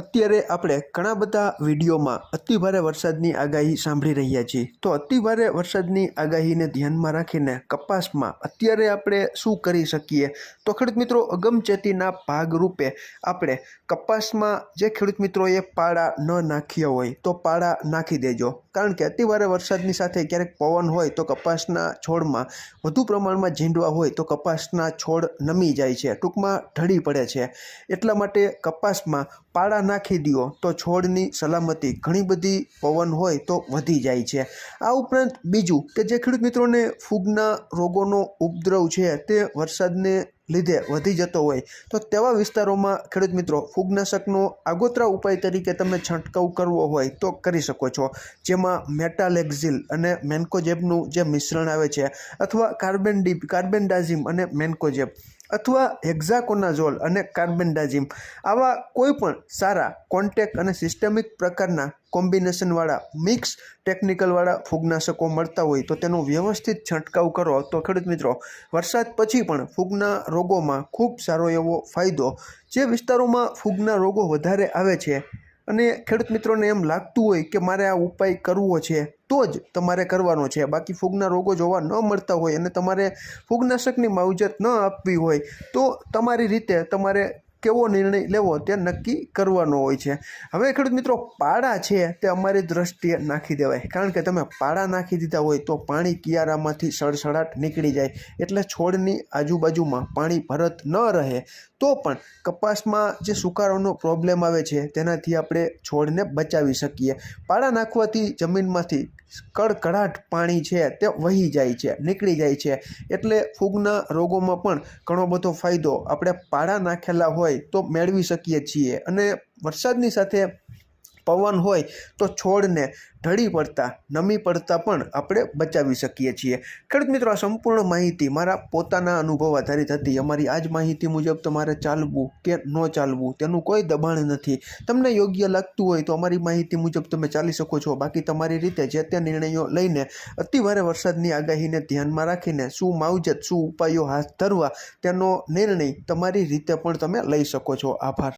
અત્યારે આપણે ઘણા બધા વિડીયોમાં અતિભારે વરસાદની આગાહી સાંભળી રહ્યા છીએ. તો અતિભારે વરસાદની આગાહીને ધ્યાનમાં રાખીને કપાસમાં અત્યારે આપણે શું કરી શકીએ? તો ખેડૂત મિત્રો, અગમચેતીના ભાગરૂપે આપણે કપાસમાં જે ખેડૂત મિત્રોએ પાળા ન નાખ્યા હોય તો પાળા નાખી દેજો. કારણ કે અતિભારે વરસાદની સાથે ક્યારેક પવન હોય તો કપાસના છોડમાં વધુ પ્રમાણમાં ઝીંડવા હોય તો કપાસના છોડ નમી જાય છે, ટૂંકમાં ઢળી પડે છે. એટલા માટે કપાસમાં પાળા નાખી દો તો છોડની સલામતી ઘણી બધી પવન હોય તો વધી જાય છે. આ ઉપરાંત બીજું કે જે ખેડૂત મિત્રોને ફૂગના રોગોનો ઉપદ્રવ છે તે વરસાદને લીધે વધી જતો હોય. તો તેવા વિસ્તારોમાં, ખેડૂત મિત્રો, ફૂગનાશકનો આગોતરા ઉપાય તરીકે તમે છંટકાવ કરવો હોય તો કરી શકો છો. જેમાં મેટાલેક્ઝિલ અને મેન્કોજેબનું જે મિશ્રણ આવે છે, અથવા કાર્બન ડી, કાર્બેન્ડાઝિમ અને મેન્કોજેબ. અથવા હેક્ઝાકોનાઝોલ અને કાર્બેન્ડાઝિમ આવા કોઈ પણ સારા કોન્ટેક અને સિસ્ટમિક પ્રકારના કોમ્બિનેશનવાળા મિક્સ ટેકનિકલવાળા ફૂગનાશકો મળતા હોય તો તેનો વ્યવસ્થિત છંટકાવ કરો. તો ખેડૂત મિત્રો, વરસાદ પછી પણ ફૂગના રોગોમાં ખૂબ સારો એવો ફાયદો. જે વિસ્તારોમાં ફૂગના રોગો વધારે આવે છે અને ખેડૂત મિત્રોને એમ લાગતું હોય કે મારે આ ઉપાય કરવો છે, તો જ તમારે કરવાનો છે. બાકી ફૂગના રોગો જોવા ન મળતા હોય અને તમારે ફૂગનાશકની માવજત ન આપવી હોય, તો તમારી રીતે તમારે કેવો નિર્ણય લેવો તે નક્કી કરવાનો હોય છે. હવે ખેડૂત મિત્રો પાડા છે તે અમારી દ્રષ્ટિએ નાખી દેવાય. કારણ કે તમે પાડા નાખી દીધા હોય તો પાણી કિયારામાંથી સડસડાટ નીકળી જાય. એટલે છોડની આજુબાજુમાં પાણી ભરત ન રહે. તો પણ કપાસમાં જે સુકારોનો પ્રોબ્લેમ આવે છે, તેનાથી આપણે છોડને બચાવી શકીએ. પાડા નાખવાથી જમીનમાંથી કડકડાટ પાણી છે તે વહી જાય છે, નીકળી જાય છે. એટલે ફૂગના રોગોમાં પણ ઘણો બધો ફાયદો. આપણે પાડા નાખેલા હોય તો મેળવી શકીએ છીએ. અને વરસાદની સાથે પવન હોય તો છોડને ઢળી પડતા, નમી પડતા પણ આપણે બચાવી શકીએ છીએ. ખેડૂત મિત્રો, આ સંપૂર્ણ માહિતી મારા પોતાના અનુભવ આધારિત હતી. અમારી આ જ માહિતી મુજબ તમારે ચાલવું કે ન ચાલવું તેનું કોઈ દબાણ નથી. તમને યોગ્ય લાગતું હોય તો અમારી માહિતી મુજબ તમે ચાલી શકો છો. બાકી તમારી રીતે જે તે નિર્ણયો લઈને અતિભારે વરસાદની આગાહીને ધ્યાનમાં રાખીને શું માવજત, શું ઉપાયો હાથ ધરવા તેનો નિર્ણય તમારી રીતે પણ તમે લઈ શકો છો. આભાર.